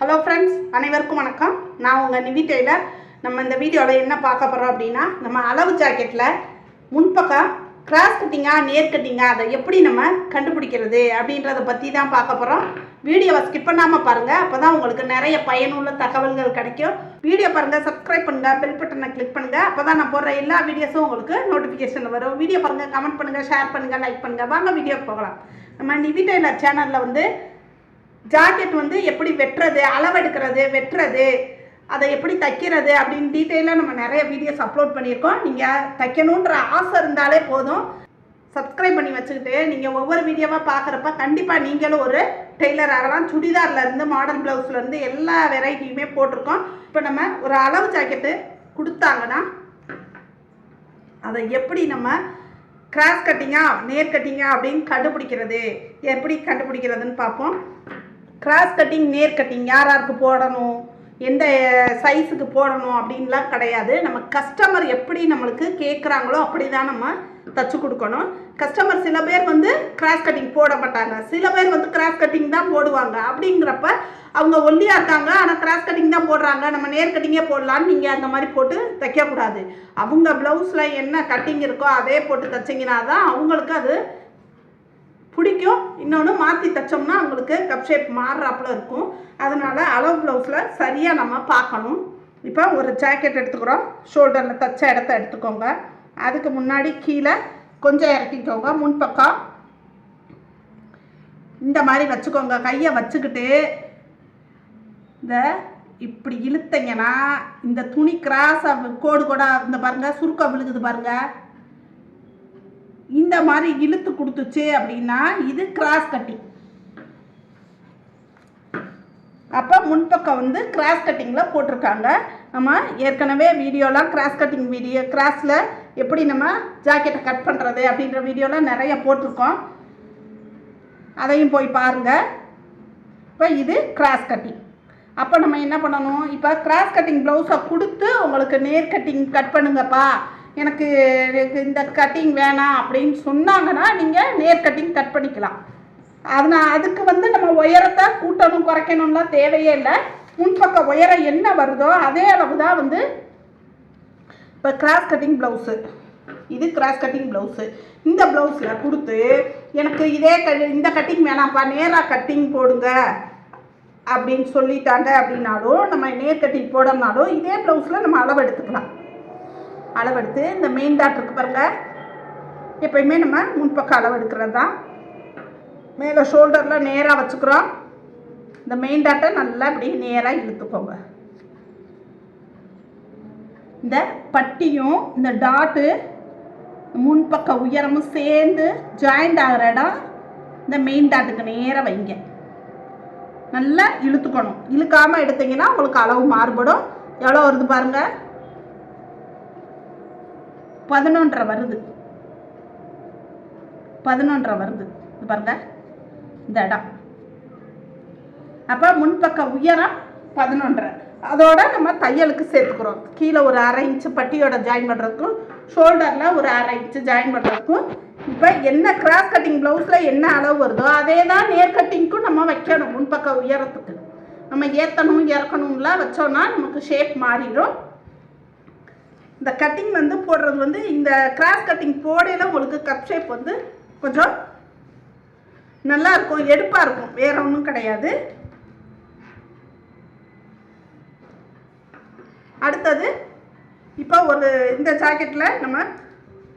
Hello friends அனைவருக்கும் வணக்கம். நான் உங்கள் நிவி டெய்லர். நம்ம இந்த வீடியோவில் என்ன பார்க்க போகிறோம் அப்படின்னா நம்ம அளவு ஜாக்கெட்டில் முன்பக்கம் கிராஸ் கட்டிங்கா நேர் கட்டிங்கா அதை எப்படி நம்ம கண்டுபிடிக்கிறது அப்படின்றத பற்றி தான் பார்க்க போகிறோம் வீடியோவை ஸ்கிப் பண்ணாமல் பாருங்கள் அப்போ தான் உங்களுக்கு நிறைய பயனுள்ள தகவல்கள் கிடைக்கும். வீடியோ பாருங்கள் சப்ஸ்கிரைப் பண்ணுங்கள் பெல் பட்டனை கிளிக் பண்ணுங்கள் அப்போ தான் நான் போடுற எல்லா வீடியோஸும் உங்களுக்கு நோட்டிஃபிகேஷன் வரும். வீடியோ பாருங்கள் கமெண்ட் பண்ணுங்கள் ஷேர் பண்ணுங்கள் லைக் பண்ணுங்கள் வாங்க வீடியோ போகலாம். நம்ம நிவி டெய்லர் சேனலில் வந்து ஜாக்கெட் வந்து எப்படி வெட்டுறது அளவெடுக்கிறது வெட்டுறது அதை எப்படி தைக்கிறது அப்படின்னு டீட்டெயிலாக நம்ம நிறைய வீடியோஸ் அப்லோட் பண்ணியிருக்கோம். நீங்கள் தைக்கணுன்ற ஆசை இருந்தாலே போதும். சப்ஸ்கிரைப் பண்ணி வச்சுக்கிட்டு நீங்கள் ஒவ்வொரு வீடியோவாக பார்க்குறப்ப கண்டிப்பாக நீங்களும் ஒரு டெய்லர் ஆகலாம். சுடிதார்லேருந்து மாடர்ன் ப்ளவுஸ்லேருந்து எல்லா வெரைட்டியுமே போட்டிருக்கோம். இப்போ நம்ம ஒரு அளவு ஜாக்கெட்டு கொடுத்தாங்கன்னா அதை எப்படி நம்ம கிராஸ் கட்டிங்கா நேர் கட்டிங்கா அப்படின்னு கண்டுபிடிக்கிறது எப்படி கண்டுபிடிக்கிறதுன்னு பார்ப்போம். கிராஸ் கட்டிங் நேர் கட்டிங் யார் யாருக்கு போடணும்? எந்த சைஸுக்கு போடணும் அப்படின்லாம் கிடையாது. நம்ம கஸ்டமர் எப்படி நம்மளுக்கு கேட்குறாங்களோ அப்படி தான் நம்ம தச்சு கொடுக்கணும். கஸ்டமர் சில பேர் வந்து கிராஸ் கட்டிங் போட மாட்டாங்க. சில பேர் வந்து கிராஸ் கட்டிங் தான் போடுவாங்க. அப்படிங்கிறப்ப அவங்க ஒல்லியாக இருக்காங்க. ஆனால் கிராஸ் கட்டிங் தான் போடுறாங்க. நம்ம நேர் கட்டிங்கே போடலான்னு நீங்கள் அந்த மாதிரி போட்டு தைக்கக்கூடாது. அவங்க ப்ளவுஸில் என்ன கட்டிங் இருக்கோ அதே போட்டு தைச்சிங்கன்னா தான் அவங்களுக்கு அது பிடிக்கும். இன்னொன்று மாற்றி தைச்சோம்னா அவங்களுக்கு கப் ஷேப் மாறுறாப்புல இருக்கும். அதனால் அளவு ப்ளவுஸில் சரியாக நம்ம பார்க்கணும். இப்போ ஒரு ஜாக்கெட் எடுத்துக்கிறோம். ஷோல்டரில் தைச்ச இடத்த எடுத்துக்கோங்க. அதுக்கு முன்னாடி கீழே கொஞ்சம் இறக்கிக்கோங்க. முன்பக்கம். இந்த மாதிரி வச்சுக்கோங்க. கையை வச்சுக்கிட்டு இந்த இப்படி இழுத்தீங்கன்னா இந்த துணி கிராஸாக கோடு கூட இந்த பாருங்கள் சுருக்கம் விழுகுது பாருங்க. இந்த மாதிரி இழுத்து கொடுத்துச்சு அப்படின்னா இது கிராஸ் கட்டிங் அப்போ முன்பக்கம் வந்து கிராஸ் கட்டிங்கில் போட்டிருக்காங்க. நம்ம ஏற்கனவே வீடியோலாம் கிராஸ் கட்டிங் வீடியோ கிராஸில் எப்படி நம்ம ஜாக்கெட்டை கட் பண்ணுறது அப்படின்ற வீடியோலாம் நிறைய போட்டிருக்கோம். அதையும் போய் பாருங்கள் இப்போ இது கிராஸ் கட்டிங் அப்போ நம்ம என்ன பண்ணணும்? இப்போ கிராஸ் கட்டிங் ப்ளவுஸை கொடுத்து உங்களுக்கு நேர் கட்டிங் கட் பண்ணுங்கப்பா. எனக்கு இந்த கட்டிங் வேணாம் அப்படின்னு சொன்னாங்கன்னா நீங்கள் நேர் கட்டிங் கட் பண்ணிக்கலாம். அதனால் அதுக்கு வந்து நம்ம உயரத்தை கூட்டணும் குறைக்கணும்லாம் தேவையே இல்லை. முன்பக்க உயரம் என்ன வருதோ அதே அளவு தான் வந்து இப்போ கிராஸ் கட்டிங் ப்ளவுஸு இது கிராஸ் கட்டிங் ப்ளவுஸு இந்த ப்ளவுஸில் கொடுத்து எனக்கு இதே க இந்த கட்டிங் வேணாம்ப்பா நேராக கட்டிங் போடுங்க அப்படின்னு சொல்லிட்டாங்க அப்படின்னாலும் நம்ம நேர் கட்டிங் போடணும்னாலும் இதே ப்ளவுஸில் நம்ம அளவு எடுத்துக்கலாம். அளவெடுத்து இந்த மெயின் டாட் இருக்கு பாருங்கள் எப்பயுமே நம்ம முன்பக்கம் அளவெடுக்கிறது தான் மேலே ஷோல்டரில் நேராக வச்சுக்கிறோம். இந்த மெயின் டாட்டை நல்லா இப்படி நேராக இழுத்துக்கோங்க. இந்த பட்டியும் இந்த டாட்டு முன்பக்க உயரமும் சேர்ந்து ஜாயிண்ட் ஆகிற இடம் இந்த மெயின் டாட்டுக்கு நேராக வைங்க. நல்லா இழுத்துக்கணும். இழுக்காமல் எடுத்தீங்கன்னா உங்களுக்கு அளவு மாறுபடும். எவ்வளோ வருது பாருங்கள் பதினொன்றரை வருது. பதினொன்றரை வருது. இது பாருங்க. இந்த இடம். அப்போ முன்பக்க உயரம் பதினொன்றரை. அதோட நம்ம தையலுக்கு சேர்த்துக்கிறோம். கீழே ஒரு அரை இன்ச்சு பட்டியோட ஜாயின் பண்ணுறதுக்கும் ஷோல்டரில் ஒரு அரை இன்ச்சு ஜாயின் பண்ணுறதுக்கும் இப்போ என்ன கிராஸ் கட்டிங் ப்ளவுஸில் என்ன அளவு வருதோ அதே தான் நேர் கட்டிங்க்கும் நம்ம வைக்கணும். முன்பக்க உயரத்துக்கு. நம்ம ஏற்றணும் இறக்கணும்லாம் வச்சோன்னா நமக்கு ஷேப் மாறிடும். இந்த கட்டிங் வந்து போடுறது வந்து இந்த கிராஸ் கட்டிங் போடையில் உங்களுக்கு கப் ஷேப் வந்து கொஞ்சம் நல்லா இருக்கும் எடுப்பாக இருக்கும். வேற ஒன்றும் கிடையாது. அடுத்தது இப்போ ஒரு இந்த ஜாக்கெட்டில் நம்ம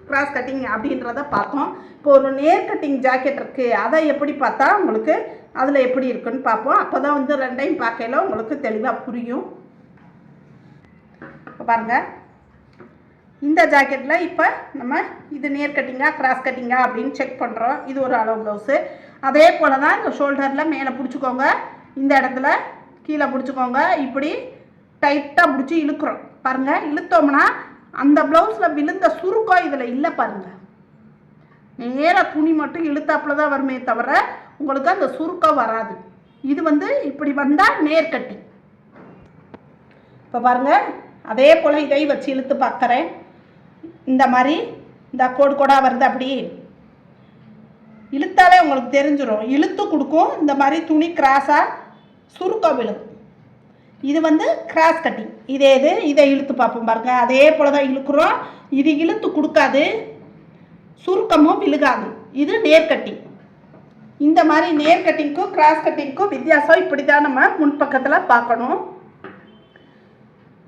கிராஸ் கட்டிங் அப்படின்றத பார்த்தோம். இப்போ ஒரு நேர் கட்டிங் ஜாக்கெட் இருக்குது அதை எப்படி பார்த்தா உங்களுக்கு அதில் எப்படி இருக்குன்னு பார்ப்போம். அப்போ தான் வந்து ரெண்டையும் பார்க்கையில உங்களுக்கு தெளிவாக புரியும். பாருங்கள் இந்த ஜாக்கெட்டில் இப்போ நம்ம இது நேர் கட்டிங்கா கிராஸ் கட்டிங்கா அப்படின்னு செக் பண்ணுறோம் இது ஒரு அளவு ப்ளவுஸு அதே போல் தான் இந்த ஷோல்டரில் மேலே பிடிச்சிக்கோங்க. இந்த இடத்துல கீழே பிடிச்சிக்கோங்க. இப்படி டைட்டாக பிடிச்சி இழுக்கிறோம். பாருங்கள் இழுத்தோம்னா அந்த ப்ளவுஸில் விழுந்த சுருக்கம் இதில் இல்லை பாருங்கள் நேராக துணி மட்டும் இழுத்தாப்புல தான் வருமே தவிர உங்களுக்கு அந்த சுருக்கம் வராது. இது வந்து இப்படி வந்தால் நேர்கட்டி இப்போ பாருங்கள் அதே போல் இதை வச்சு இழுத்து பார்க்குறேன் இந்த மாதிரி இந்த கோடு கோடாக வருது அப்படி. இழுத்தாலே உங்களுக்கு தெரிஞ்சிடும் இழுத்து கொடுக்கும். இந்த மாதிரி துணி கிராஸாக சுருக்கம் விழும். இது வந்து கிராஸ் கட்டிங் இதே இது இதை இழுத்து பார்ப்போம் பாருங்கள் அதே போல் தான் இழுக்கிறோம். இது இழுத்து கொடுக்காது. சுருக்கமும் விழுகாது. இது நேர் கட்டிங் இந்த மாதிரி நேர் கட்டிங்க்கும் கிராஸ் கட்டிங்க்கும் வித்தியாசம் இப்படி தான் நம்ம முன்பக்கத்தில் பார்க்கணும்.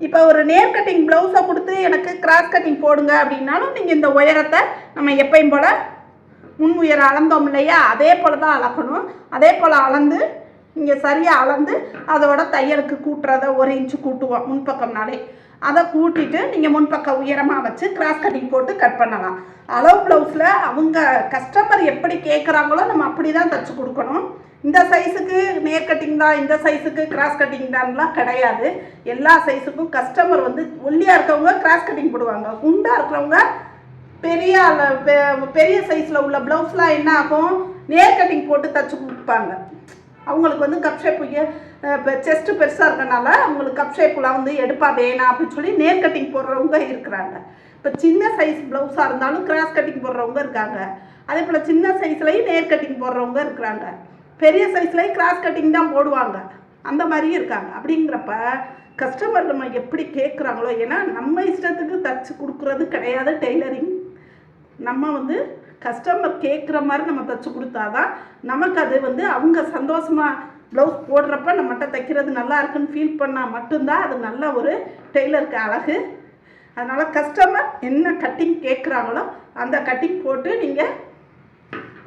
இப்போ ஒரு நேர் கட்டிங் ப்ளவுஸை கொடுத்து எனக்கு கிராஸ் கட்டிங் போடுங்க அப்படின்னாலும் நீங்கள் இந்த உயரத்தை நம்ம எப்பயும் போல் முன் உயரம் அளந்தோம் இல்லையா? அதே போல் தான் அளக்கணும். அதே போல் அளந்து இங்கே சரியாக அளந்து அதோட தையலுக்கு கூட்டுறத ஒரு இன்ச்சு கூட்டுவோம் முன்பக்கம்னாலே. அதை கூட்டிட்டு நீங்கள் முன்பக்க உயரமாக வச்சு கிராஸ் கட்டிங் போட்டு கட் பண்ணலாம். அளவு ப்ளவுஸில் அவங்க கஸ்டமர் எப்படி கேட்குறாங்களோ நம்ம அப்படி தான் தச்சு கொடுக்கணும். இந்த சைஸுக்கு நேர் கட்டிங் தான் இந்த சைஸுக்கு கிராஸ் கட்டிங் தான்லாம் கிடையாது. எல்லா சைஸுக்கும் கஸ்டமர் வந்து ஒல்லியாக இருக்கவங்க கிராஸ் கட்டிங் போடுவாங்க. குண்டாக இருக்கிறவங்க பெரிய பெ- பெரிய சைஸில் உள்ள ப்ளவுஸ்லாம் என்ன ஆகும்? நேர் கட்டிங் போட்டு தச்சு கொடுப்பாங்க. அவங்களுக்கு வந்து கப் ஷேப் இப்போ செஸ்ட்டு பெருசாக இருக்கனால அவங்களுக்கு கப் ஷேப்லாம் வந்து எடுப்பா வேணாம் அப்படின்னு சொல்லி நேர் கட்டிங் போடுறவங்க இருக்கிறாங்க. இப்போ சின்ன சைஸ் ப்ளவுஸாக இருந்தாலும் கிராஸ் கட்டிங் போடுறவங்க இருக்காங்க. அதே போல் சின்ன சைஸ்லேயும் நேர் கட்டிங் போடுறவங்க இருக்கிறாங்க. பெரிய சைஸ்லேயும் கிராஸ் கட்டிங் தான் போடுவாங்க. அந்த மாதிரியும் இருக்காங்க. அப்படிங்கிறப்ப கஸ்டமர் நம்ம எப்படி கேட்குறாங்களோ ஏன்னா நம்ம இஷ்டத்துக்கு தச்சு கொடுக்குறது கிடையாது டெய்லரிங் நம்ம வந்து கஸ்டமர் கேட்குற மாதிரி நம்ம தச்சு கொடுத்தாதான் நமக்கு அது வந்து அவங்க சந்தோஷமாக ப்ளவுஸ் போடுறப்ப நம்மகிட்ட தைக்கிறது நல்லா இருக்குன்னு ஃபீல் பண்ணால் மட்டும்தான் அது நல்ல ஒரு டெய்லருக்கு அழகு. அதனால் கஸ்டமர் என்ன கட்டிங் கேட்குறாங்களோ அந்த கட்டிங் போட்டு நீங்கள்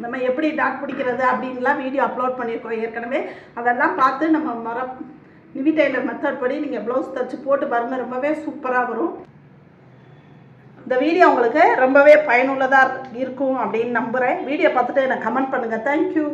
நம்ம எப்படி டாட் பிடிக்கிறது அப்படின்லாம் வீடியோ அப்லோட் பண்ணியிருக்கோம் ஏற்கனவே. அதெல்லாம் பார்த்து நம்ம மர நிவி டெய்லர் மெத்தட் படி நீங்கள் ப்ளவுஸ் தைச்சி போட்டு பாருங்க ரொம்பவே சூப்பராக வரும். இந்த வீடியோ உங்களுக்கு ரொம்பவே பயனுள்ளதாக இருக்கும் அப்படின்னு நம்புகிறேன் வீடியோ பார்த்துட்டு எனக்கு கமெண்ட் பண்ணுங்கள் தேங்க்யூ